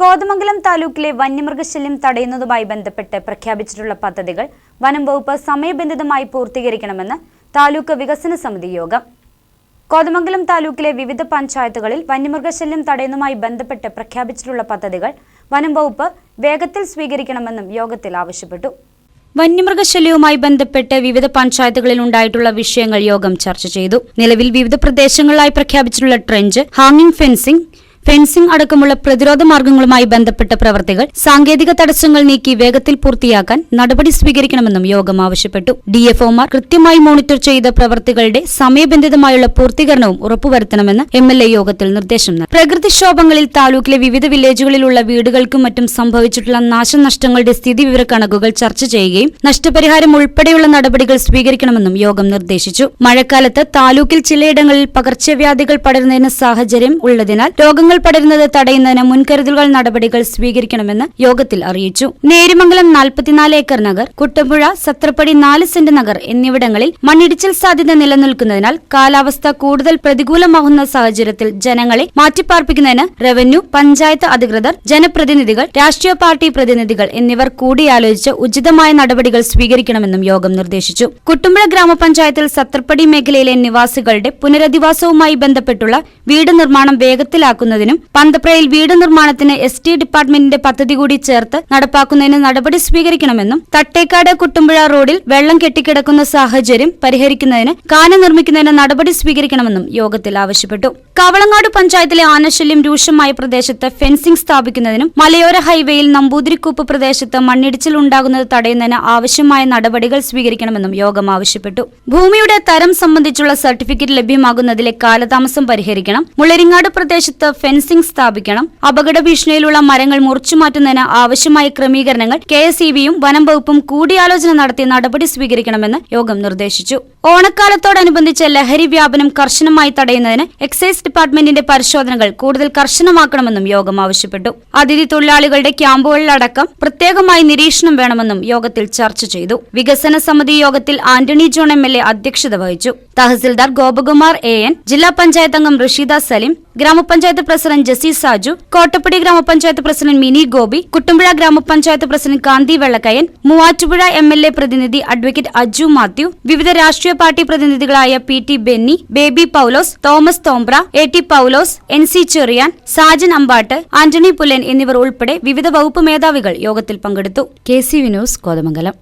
കോതമംഗലം താലൂക്കിലെ വന്യമൃഗശല്യം തടയുന്നതുമായി ബന്ധപ്പെട്ട് പ്രഖ്യാപിച്ചിട്ടുള്ള പദ്ധതികൾ വനം വകുപ്പ് സമയബന്ധിതമായി പൂർത്തീകരിക്കണമെന്ന് താലൂക്ക് വികസന സമിതി യോഗം. കോതമംഗലം താലൂക്കിലെ വിവിധ പഞ്ചായത്തുകളിൽ വന്യമൃഗശല്യം തടയുന്നതുമായി ബന്ധപ്പെട്ട് പ്രഖ്യാപിച്ചിട്ടുള്ള പദ്ധതികൾ വനം വകുപ്പ് വേഗത്തിൽ സ്വീകരിക്കണമെന്നും യോഗത്തിൽ ആവശ്യപ്പെട്ടു. വന്യമൃഗശല്യവുമായി ബന്ധപ്പെട്ട് വിവിധ പഞ്ചായത്തുകളിൽ ഉണ്ടായിട്ടുള്ള വിഷയങ്ങൾ യോഗം ചർച്ച ചെയ്തു. നിലവിൽ വിവിധ പ്രദേശങ്ങളിലായി പ്രഖ്യാപിച്ചിട്ടുള്ള ട്രെഞ്ച് ഹാങ്ങിംഗ് ഫെൻസിംഗ് ഫെൻസിംഗ് അടക്കമുള്ള പ്രതിരോധ മാർഗങ്ങളുമായി ബന്ധപ്പെട്ട പ്രവർത്തികൾ സാങ്കേതിക തടസ്സങ്ങൾ നീക്കി വേഗത്തിൽ പൂർത്തിയാക്കാൻ നടപടി സ്വീകരിക്കണമെന്നും യോഗം ആവശ്യപ്പെട്ടു. ഡിഎഫ്ഒമാർ കൃത്യമായി മോണിറ്റർ ചെയ്ത പ്രവർത്തികളുടെ സമയബന്ധിതമായുള്ള പൂർത്തീകരണവും ഉറപ്പുവരുത്തണമെന്ന് എം എൽ എ യോഗത്തിൽ നിർദ്ദേശം നൽകി. പ്രകൃതിക്ഷോഭങ്ങളിൽ താലൂക്കിലെ വിവിധ വില്ലേജുകളിലുള്ള വീടുകൾക്കും മറ്റും സംഭവിച്ചിട്ടുള്ള നാശനഷ്ടങ്ങളുടെ സ്ഥിതിവിവര കണക്കുകൾ ചർച്ച ചെയ്യുകയും നഷ്ടപരിഹാരം ഉൾപ്പെടെയുള്ള നടപടികൾ സ്വീകരിക്കണമെന്നും യോഗം നിർദ്ദേശിച്ചു. മഴക്കാലത്ത് താലൂക്കിൽ ചിലയിടങ്ങളിൽ പകർച്ചവ്യാധികൾ പടരുന്നതിന് സാഹചര്യം ഉള്ളതിനാൽ രോഗങ്ങൾ പടരുന്നത് തടയുന്നതിന് മുൻകരുതലുകൾ നടപടികൾ സ്വീകരിക്കണമെന്ന് യോഗത്തിൽ അറിയിച്ചു. നേരിമംഗലം നാൽപ്പത്തിനാല് ഏക്കർ നഗർ കുട്ടമ്പുഴ സത്രപ്പടി നാല് സെന്റ് നഗർ എന്നിവിടങ്ങളിൽ മണ്ണിടിച്ചിൽ സാധ്യത നിലനിൽക്കുന്നതിനാൽ കാലാവസ്ഥ കൂടുതൽ പ്രതികൂലമാകുന്ന സാഹചര്യത്തിൽ ജനങ്ങളെ മാറ്റിപ്പാർപ്പിക്കുന്നതിന് റവന്യൂ പഞ്ചായത്ത് അധികൃതർ ജനപ്രതിനിധികൾ രാഷ്ട്രീയ പാർട്ടി പ്രതിനിധികൾ എന്നിവർ കൂടിയാലോചിച്ച് ഉചിതമായ നടപടികൾ സ്വീകരിക്കണമെന്നും യോഗം നിർദ്ദേശിച്ചു. കുട്ടുമ്പുഴ ഗ്രാമപഞ്ചായത്തിൽ സത്രപ്പടി മേഖലയിലെ നിവാസികളുടെ പുനരധിവാസവുമായി ബന്ധപ്പെട്ടുള്ള വീട് നിർമ്മാണം വേഗത്തിലാക്കുന്നതിനും പന്തപ്രയിൽ വീട് നിർമ്മാണത്തിന് എസ് ടി ഡിപ്പാർട്ട്മെന്റിന്റെ പദ്ധതി കൂടി ചേർത്ത് നടപ്പാക്കുന്നതിന് നടപടി സ്വീകരിക്കണമെന്നും തട്ടേക്കാട് കുട്ടുമ്പുഴ റോഡിൽ വെള്ളം കെട്ടിക്കിടക്കുന്ന സാഹചര്യം പരിഹരിക്കുന്നതിന് കാന നിർമ്മിക്കുന്നതിന് നടപടി സ്വീകരിക്കണമെന്നും യോഗത്തിൽ ആവശ്യപ്പെട്ടു. കവളങ്ങാട് പഞ്ചായത്തിലെ ആനശല്യം രൂക്ഷമായ പ്രദേശത്ത് ഫെൻസിംഗ് സ്ഥാപിക്കുന്നതിനും മലയോര ഹൈവേയിൽ നമ്പൂതിരിക്കൂപ്പ് പ്രദേശത്ത് മണ്ണിടിച്ചിൽ ഉണ്ടാകുന്നത് തടയുന്നതിന് ആവശ്യമായ നടപടികൾ സ്വീകരിക്കണമെന്നും യോഗം ആവശ്യപ്പെട്ടു. ഭൂമിയുടെ തരം സംബന്ധിച്ചുള്ള സർട്ടിഫിക്കറ്റ് ലഭ്യമാകുന്നതിലെ കാലതാമസം പരിഹരിക്കണം. മുള്ളരിങ്ങാട് പ്രദേശത്ത് ഫെൻസിംഗ് സ്ഥാപിക്കണം. അപകട ഭീഷണിയിലുള്ള മരങ്ങൾ മുറിച്ചു മാറ്റുന്നതിന് ആവശ്യമായ ക്രമീകരണങ്ങൾ കെ എസ് ഇ ബിയും വനം വകുപ്പും കൂടിയാലോചന നടത്തി നടപടി സ്വീകരിക്കണമെന്ന് യോഗം നിർദ്ദേശിച്ചു. ഓണക്കാലത്തോടനുബന്ധിച്ച് ലഹരി വ്യാപനം കർശനമായി തടയുന്നതിന് എക്സൈസ് ഡിപ്പാർട്ട്മെന്റിന്റെ പരിശോധനകൾ കൂടുതൽ കർശനമാക്കണമെന്നും യോഗം ആവശ്യപ്പെട്ടു. അതിഥി തൊഴിലാളികളുടെ ക്യാമ്പുകളിലടക്കം പ്രത്യേകമായി നിരീക്ഷണം വേണമെന്നും യോഗത്തിൽ ചർച്ച ചെയ്തു. വികസന സമിതി യോഗത്തിൽ Antony John M L A അധ്യക്ഷത വഹിച്ചു. തഹസിൽദാർ ഗോപകുമാർ എ എൻ ജില്ലാ പഞ്ചായത്ത് അംഗം റഷീദ സലിം ഗ്രാമപഞ്ചായത്ത് പ്രസിഡന്റ് ജസി സാജു കോട്ടപ്പടി ഗ്രാമപഞ്ചായത്ത് പ്രസിഡന്റ് മിനി ഗോപി കുട്ടുമ്പുഴ ഗ്രാമപഞ്ചായത്ത് president Kanthi Vellakkayan Muvattupuzha M L A പ്രതിനിധി അഡ്വക്കേറ്റ് അജു മാത്യു വിവിധ രാഷ്ട്രീയ party പ്രതിനിധികളായ P T Benny Baby Paulose Thomas Thombra A T Paulose N C Cherian Sajan Ambattu Antony Pulan എന്നിവർ ഉൾപ്പെടെ വിവിധ വകുപ്പ് മേധാവികൾ യോഗത്തിൽ പങ്കെടുത്തു. K C Vinos Kothamangalam.